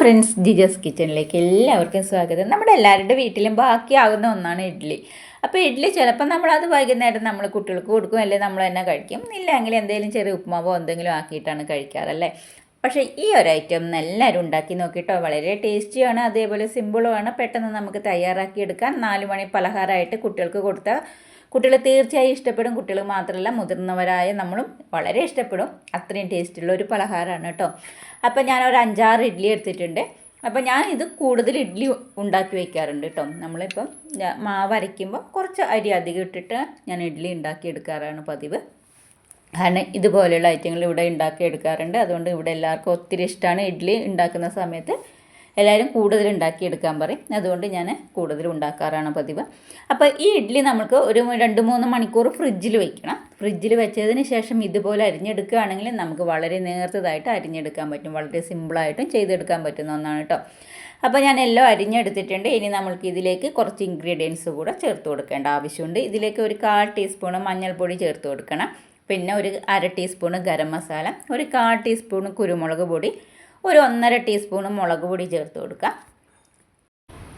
Friends ജിജസ് കിച്ചണിലേക്ക് എല്ലാവർക്കും സ്വാഗതം. നമ്മുടെ എല്ലാവരുടെ വീട്ടിലും ബാക്കിയാകുന്ന ഒന്നാണ് ഇഡ്ഡലി അപ്പോൾ ഇഡ്ഡലി ചിലപ്പോൾ നമ്മളത് വൈകുന്നേരം നമ്മൾ കുട്ടികൾക്ക് കൊടുക്കും അല്ലെങ്കിൽ നമ്മൾ തന്നെ കഴിക്കും. ഇല്ലെങ്കിൽ എന്തെങ്കിലും ചെറിയ ഉപ്പുമാവോ എന്തെങ്കിലും ആക്കിയിട്ടാണ് കഴിക്കാറല്ലേ പക്ഷേ ഈ ഒരു ഐറ്റം എല്ലാവരും ഉണ്ടാക്കി നോക്കിയിട്ടോ വളരെ ടേസ്റ്റിയാണ് അതേപോലെ സിമ്പിളുമാണ് പെട്ടെന്ന് നമുക്ക് തയ്യാറാക്കിയെടുക്കാൻ നാല് മണി പലഹാരമായിട്ട് കുട്ടികൾക്ക് കൊടുത്താൽ കുട്ടികൾ തീർച്ചയായും ഇഷ്ടപ്പെടും. കുട്ടികൾ മാത്രമല്ല മുതിർന്നവരായ നമ്മളും വളരെ ഇഷ്ടപ്പെടും. അത്രയും ടേസ്റ്റുള്ള ഒരു പലഹാരമാണ് കേട്ടോ. അപ്പോൾ ഞാൻ ഒരു അഞ്ചാറ് ഇഡ്ഡലി എടുത്തിട്ടുണ്ട്. അപ്പോൾ ഞാൻ ഇത് കൂടുതൽ ഇഡ്ഡലി ഉണ്ടാക്കി വയ്ക്കാറുണ്ട് കേട്ടോ. നമ്മളിപ്പം മാവ് അരയ്ക്കുമ്പോൾ കുറച്ച് അരി അധികം ഇട്ടിട്ട് ഞാൻ ഇഡ്ഡലി ഉണ്ടാക്കി എടുക്കാറാണ് പതിവ്. കാരണം ഇതുപോലെയുള്ള ഐറ്റങ്ങൾ ഇവിടെ ഉണ്ടാക്കി എടുക്കാറുണ്ട്. അതുകൊണ്ട് ഇവിടെ എല്ലാവർക്കും ഒത്തിരി ഇഷ്ടമാണ് ഇഡ്ഡലി ഉണ്ടാക്കുന്ന സമയത്ത്. എല്ലാവരും കൂടുതൽ ഉണ്ടാക്കിയെടുക്കാൻ പറയും. അതുകൊണ്ട് ഞാൻ കൂടുതൽ ഉണ്ടാക്കാറാണ് പതിവ്. അപ്പോൾ ഈ ഇഡ്ഡലി നമുക്ക് ഒരു രണ്ട് മൂന്ന് മണിക്കൂർ ഫ്രിഡ്ജിൽ വെക്കണം. ഫ്രിഡ്ജിൽ വെച്ചതിന് ശേഷം ഇതുപോലെ അരിഞ്ഞെടുക്കുകയാണെങ്കിൽ നമുക്ക് വളരെ നേർത്തതായിട്ട് അരിഞ്ഞെടുക്കാൻ പറ്റും. വളരെ സിമ്പിളായിട്ടും ചെയ്തെടുക്കാൻ പറ്റുന്ന ഒന്നാണ് കേട്ടോ അപ്പോൾ ഞാൻ എല്ലാം അരിഞ്ഞെടുത്തിട്ടുണ്ട്. ഇനി നമുക്ക് ഇതിലേക്ക് കുറച്ച് ഇൻഗ്രീഡിയൻസ് കൂടെ ചേർത്ത് കൊടുക്കേണ്ട ആവശ്യമുണ്ട്. ഇതിലേക്ക് ഒരു കാൽ ടീസ്പൂണ് മഞ്ഞൾപ്പൊടി ചേർത്ത് കൊടുക്കണം. പിന്നെ ഒരു അര ടീസ്പൂണ് ഗരം മസാല ഒരു കാൽ ടീസ്പൂണ് കുരുമുളക് പൊടി ഒരു ഒന്നര ടീസ്പൂണ് മുളക് പൊടി ചേർത്ത് കൊടുക്കുക.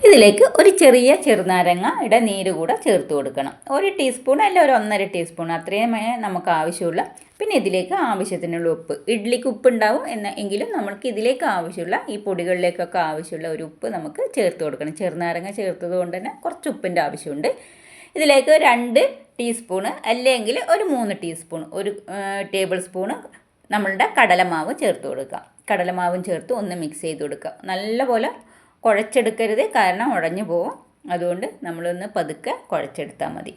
ഇതിലേക്ക് ഒരു ചെറിയ ചെറുനാരങ്ങ ഇട നീര് കൂടെ ചേർത്ത് കൊടുക്കണം. ഒരു ടീസ്പൂൺ അല്ല ഒരു ഒന്നര ടീസ്പൂൺ അത്രയുമേ നമുക്ക് ആവശ്യമുള്ള പിന്നെ ഇതിലേക്ക് ആവശ്യത്തിനുള്ള ഉപ്പ്. ഇഡ്ഡലിക്ക് ഉപ്പ് ഉണ്ടാവും എന്ന എങ്കിലും നമ്മൾക്ക് ഇതിലേക്ക് ആവശ്യമുള്ള ഈ പൊടികളിലേക്കൊക്കെ ആവശ്യമുള്ള ഒരു ഉപ്പ് നമുക്ക് ചേർത്ത് കൊടുക്കണം. ചെറുനാരങ്ങ ചേർത്തത് കൊണ്ട് തന്നെ കുറച്ച് ഉപ്പിന്റെ ആവശ്യമുണ്ട്. ഇതിലേക്ക് രണ്ട് ടീസ്പൂണ് അല്ലെങ്കിൽ ഒരു മൂന്ന് ടീസ്പൂൺ ഒരു ടേബിൾ സ്പൂണ് നമ്മളുടെ കടലമാവ് ചേർത്ത് കൊടുക്കുക. കടലമാവും ചേർത്ത് ഒന്ന് മിക്സ് ചെയ്ത് കൊടുക്കുക. നല്ലപോലെ കുഴച്ചെടുക്കരുത് കാരണം ഉടഞ്ഞു പോവും. അതുകൊണ്ട് നമ്മളൊന്ന് പതുക്കെ കുഴച്ചെടുത്താൽ മതി.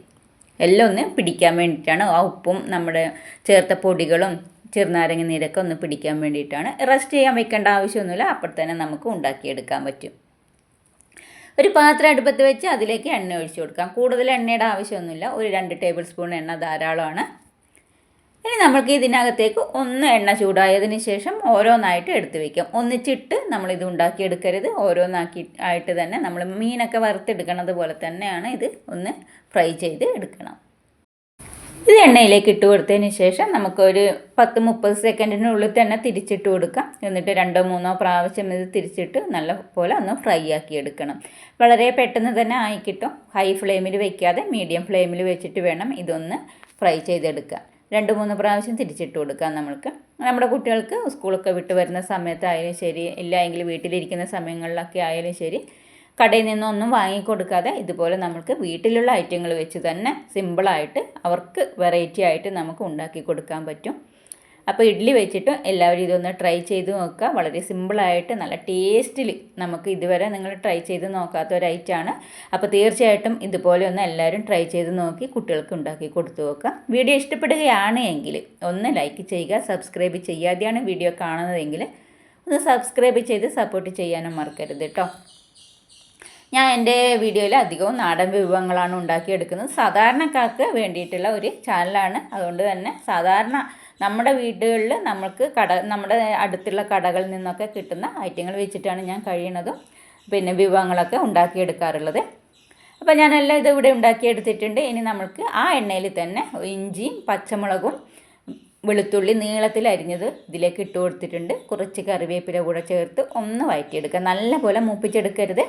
എല്ലാം ഒന്ന് പിടിക്കാൻ വേണ്ടിയിട്ടാണ്. ആ ഉപ്പും നമ്മുടെ ചേർത്ത പൊടികളും ചെറുനാരങ്ങ നീരൊക്കെ ഒന്ന് പിടിക്കാൻ വേണ്ടിയിട്ടാണ്. റെസ്റ്റ് ചെയ്യാൻ വെക്കേണ്ട ആവശ്യമൊന്നുമില്ല. അപ്പോൾ തന്നെ നമുക്ക് ഉണ്ടാക്കിയെടുക്കാൻ പറ്റും. ഒരു പാത്രം അടുപ്പത്ത് വെച്ച് അതിലേക്ക് എണ്ണ ഒഴിച്ചു കൊടുക്കാം. കൂടുതൽ എണ്ണയുടെ ആവശ്യമൊന്നുമില്ല. ഒരു രണ്ട് ടേബിൾ സ്പൂൺ എണ്ണ ധാരാളമാണ്. ഇനി നമുക്ക് ഇതിനകത്തേക്ക് ഒന്ന് എണ്ണ ചൂടായതിന് ശേഷം ഓരോന്നായിട്ട് എടുത്ത് വയ്ക്കാം ഒന്നിച്ചിട്ട് നമ്മൾ ഇത് ഉണ്ടാക്കിയെടുക്കരുത്. ഓരോന്നാക്കി ആയിട്ട് തന്നെ നമ്മൾ മീനൊക്കെ വറുത്തെടുക്കണത് പോലെ തന്നെയാണ് ഇത് ഒന്ന് ഫ്രൈ ചെയ്ത് എടുക്കണം. ഇത് എണ്ണയിലേക്ക് ഇട്ട് കൊടുത്തതിന് ശേഷം നമുക്കൊരു പത്ത് മുപ്പത് സെക്കൻഡിനുള്ളിൽ തന്നെ തിരിച്ചിട്ട് കൊടുക്കാം. എന്നിട്ട് രണ്ടോ മൂന്നോ പ്രാവശ്യം ഇത് തിരിച്ചിട്ട് നല്ല പോലെ ഒന്ന് ഫ്രൈ ആക്കി എടുക്കണം. വളരെ പെട്ടെന്ന് തന്നെ ആയി കിട്ടും. ഹൈ ഫ്ലെയിമിൽ വെക്കാതെ മീഡിയം ഫ്ലെയിമിൽ വെച്ചിട്ട് വേണം ഇതൊന്ന് ഫ്രൈ ചെയ്തെടുക്കുക രണ്ട് മൂന്ന് പ്രാവശ്യം തിരിച്ചിട്ട് കൊടുക്കാം നമ്മൾക്ക്. നമ്മുടെ കുട്ടികൾക്ക് സ്കൂളൊക്കെ വിട്ട് വരുന്ന സമയത്തായാലും ശരി ഇല്ല എങ്കിൽ വീട്ടിലിരിക്കുന്ന സമയങ്ങളിലൊക്കെ ആയാലും ശരി കടയിൽ നിന്നൊന്നും വാങ്ങിക്കൊടുക്കാതെ ഇതുപോലെ നമുക്ക് വീട്ടിലുള്ള ഐറ്റങ്ങൾ വെച്ച് തന്നെ സിമ്പിളായിട്ട് അവർക്ക് വെറൈറ്റി ആയിട്ട് നമുക്ക് ഉണ്ടാക്കി കൊടുക്കാൻ പറ്റും. അപ്പോൾ ഇഡ്ഡലി വെച്ചിട്ട് എല്ലാവരും ഇതൊന്ന് ട്രൈ ചെയ്ത് നോക്കുക. വളരെ സിമ്പിളായിട്ട് നല്ല ടേസ്റ്റിൽ നമുക്ക് ഇതുവരെ നിങ്ങൾ ട്രൈ ചെയ്ത് നോക്കാത്ത ഒരു ഐറ്റമാണ് അപ്പോൾ തീർച്ചയായിട്ടും ഇതുപോലെ ഒന്ന് എല്ലാവരും ട്രൈ ചെയ്ത് നോക്കി കുട്ടികൾക്ക് ഉണ്ടാക്കി കൊടുത്തു നോക്കുക. വീഡിയോ ഇഷ്ടപ്പെടുകയാണ് എങ്കിൽ ഒന്ന് ലൈക്ക് ചെയ്യുക സബ്സ്ക്രൈബ് ചെയ്യാതെയാണ് വീഡിയോ കാണുന്നതെങ്കിൽ ഒന്ന് സബ്സ്ക്രൈബ് ചെയ്ത് സപ്പോർട്ട് ചെയ്യാനും മറക്കരുത് കേട്ടോ ഞാൻ എന്റെ വീഡിയോയിൽ അധികവും നാടൻ വിഭവങ്ങളാണ് ഉണ്ടാക്കിയെടുക്കുന്നത്. സാധാരണക്കാർക്ക് വേണ്ടിയിട്ടുള്ള ഒരു ചാനലാണ്. അതുകൊണ്ട് തന്നെ സാധാരണ നമ്മുടെ വീടുകളിൽ നമ്മൾക്ക് കട നമ്മുടെ അടുത്തുള്ള കടകളിൽ നിന്നൊക്കെ കിട്ടുന്ന ഐറ്റങ്ങൾ വെച്ചിട്ടാണ് ഞാൻ കഴിയണതും പിന്നെ വിഭവങ്ങളൊക്കെ ഉണ്ടാക്കിയെടുക്കാറുള്ളത്. അപ്പോൾ ഞാനെല്ലാം ഇത് ഇവിടെ ഉണ്ടാക്കിയെടുത്തിട്ടുണ്ട്. ഇനി നമ്മൾക്ക് ആ എണ്ണയിൽ തന്നെ ഇഞ്ചിയും പച്ചമുളകും വെളുത്തുള്ളി നീളത്തിൽ അരിഞ്ഞത് ഇതിലേക്ക് ഇട്ട് കൊടുത്തിട്ടുണ്ട്. കുറച്ച് കറിവേപ്പില കൂടെ ചേർത്ത് ഒന്ന് വഴറ്റിയെടുക്കുക നല്ലപോലെ മൂപ്പിച്ചെടുക്കരുത്.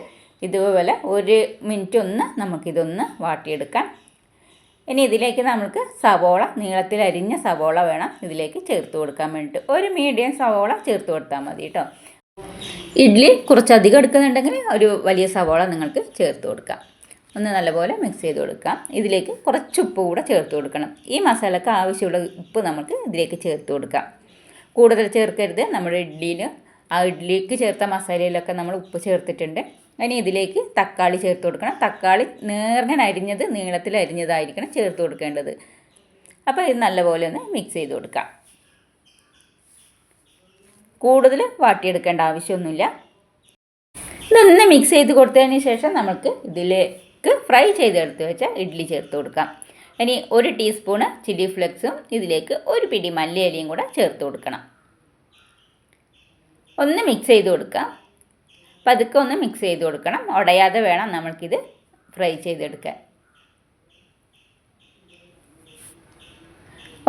ഇതുപോലെ ഒരു മിനിറ്റ് ഒന്ന് നമുക്കിതൊന്ന് വാട്ടിയെടുക്കാം. ഇനി ഇതിലേക്ക് നമുക്ക് സവോള നീളത്തിൽ അരിഞ്ഞ സവോള വേണം ഇതിലേക്ക് ചേർത്ത് കൊടുക്കാൻ വേണ്ടിയിട്ട്. ഒരു മീഡിയം സവോള ചേർത്ത് കൊടുത്താൽ മതി കേട്ടോ. ഇഡ്ഡലി കുറച്ചധികം എടുക്കുന്നുണ്ടെങ്കിൽ ഒരു വലിയ സവോള നിങ്ങൾക്ക് ചേർത്ത് കൊടുക്കാം. ഒന്ന് നല്ലപോലെ മിക്സ് ചെയ്ത് കൊടുക്കാം. ഇതിലേക്ക് കുറച്ച് ഉപ്പ് കൂടെ ചേർത്ത് കൊടുക്കണം. ഈ മസാലക്ക് ആവശ്യമുള്ള ഉപ്പ് നമുക്ക് ഇതിലേക്ക് ചേർത്ത് കൊടുക്കാം. കൂടുതൽ ചേർക്കരുത്. നമ്മുടെ ഇഡ്ഡലിയിൽ ആ ഇഡ്ഡലിക്ക് ചേർത്ത മസാലയിലൊക്കെ നമ്മൾ ഉപ്പ് ചേർത്തിട്ടുണ്ട്. ഇനി ഇതിലേക്ക് തക്കാളി ചേർത്ത് കൊടുക്കണം. തക്കാളി നേർങ്ങനെ അരിഞ്ഞത് നീളത്തിൽ അരിഞ്ഞതായിരിക്കണം ചേർത്ത് കൊടുക്കേണ്ടത്. അപ്പോൾ ഇത് നല്ലപോലെ ഒന്ന് മിക്സ് ചെയ്ത് കൊടുക്കാം. കൂടുതൽ വാട്ടിയെടുക്കേണ്ട ആവശ്യമൊന്നുമില്ല. ഇതൊന്ന് മിക്സ് ചെയ്ത് കൊടുത്തതിന് ശേഷം നമുക്ക് ഇതിലേക്ക് ഫ്രൈ ചെയ്തെടുത്ത് വെച്ച ഇഡ്ഡലി ചേർത്ത് കൊടുക്കാം. ഇനി ഒരു ടീസ്പൂണ് ചില്ലി ഫ്ലെക്സും ഇതിലേക്ക് ഒരു പിടി മല്ലിയിലയും കൂടെ ചേർത്ത് കൊടുക്കണം. ഒന്ന് മിക്സ് ചെയ്ത് കൊടുക്കാം. പതുക്കെ ഒന്ന് മിക്സ് ചെയ്ത് കൊടുക്കണം. ഉടയാതെ വേണം നമ്മൾക്കിത് ഫ്രൈ ചെയ്തെടുക്കാൻ.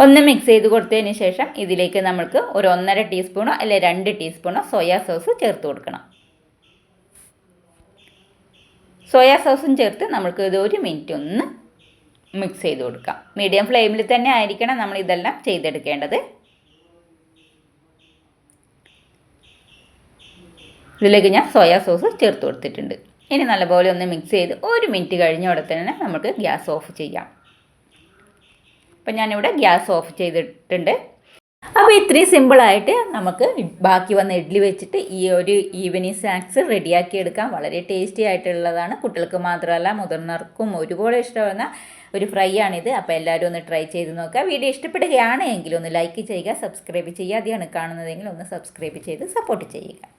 ഒന്ന് മിക്സ് ചെയ്ത് കൊടുത്തതിന് ശേഷം ഇതിലേക്ക് നമ്മൾക്ക് ഒരു ഒന്നര ടീസ്പൂണോ അല്ലെങ്കിൽ രണ്ട് ടീസ്പൂണോ സോയാ സോസ് ചേർത്ത് കൊടുക്കണം. സോയാ സോസും ചേർത്ത് നമുക്ക് ഇത് ഒരു മിനിറ്റ് ഒന്ന് മിക്സ് ചെയ്ത് കൊടുക്കാം. മീഡിയം ഫ്ലെയിമിൽ തന്നെ ആയിരിക്കണം നമ്മൾ ഇതെല്ലാം ചെയ്തെടുക്കേണ്ടത്. ഇതിലേക്ക് ഞാൻ സോയാ സോസ് ചേർത്ത് കൊടുത്തിട്ടുണ്ട്. ഇനി നല്ലപോലെ ഒന്ന് മിക്സ് ചെയ്ത് ഒരു മിനിറ്റ് കഴിഞ്ഞ ഉടനെ തന്നെ നമുക്ക് ഗ്യാസ് ഓഫ് ചെയ്യാം. അപ്പം ഞാനിവിടെ ഗ്യാസ് ഓഫ് ചെയ്തിട്ടുണ്ട്. അപ്പോൾ ഇത്രയും സിമ്പിളായിട്ട് നമുക്ക് ബാക്കി വന്ന ഇഡ്ഡലി വെച്ചിട്ട് ഈ ഒരു ഈവനിങ് സ്നാക്സ് റെഡിയാക്കി എടുക്കാം. വളരെ ടേസ്റ്റി ആയിട്ടുള്ളതാണ്. കുട്ടികൾക്ക് മാത്രമല്ല മുതിർന്നവർക്കും ഒരുപോലെ ഇഷ്ടമാകുന്ന ഒരു ഫ്രൈ ആണിത്. അപ്പോൾ എല്ലാവരും ഒന്ന് ട്രൈ ചെയ്ത് നോക്കുക. വീഡിയോ ഇഷ്ടപ്പെടുകയാണ് എങ്കിൽ ഒന്ന് ലൈക്ക് ചെയ്യുക സബ്സ്ക്രൈബ് ചെയ്യുക അതിയാണ് കാണുന്നതെങ്കിൽ ഒന്ന് സബ്സ്ക്രൈബ് ചെയ്ത് സപ്പോർട്ട് ചെയ്യുക.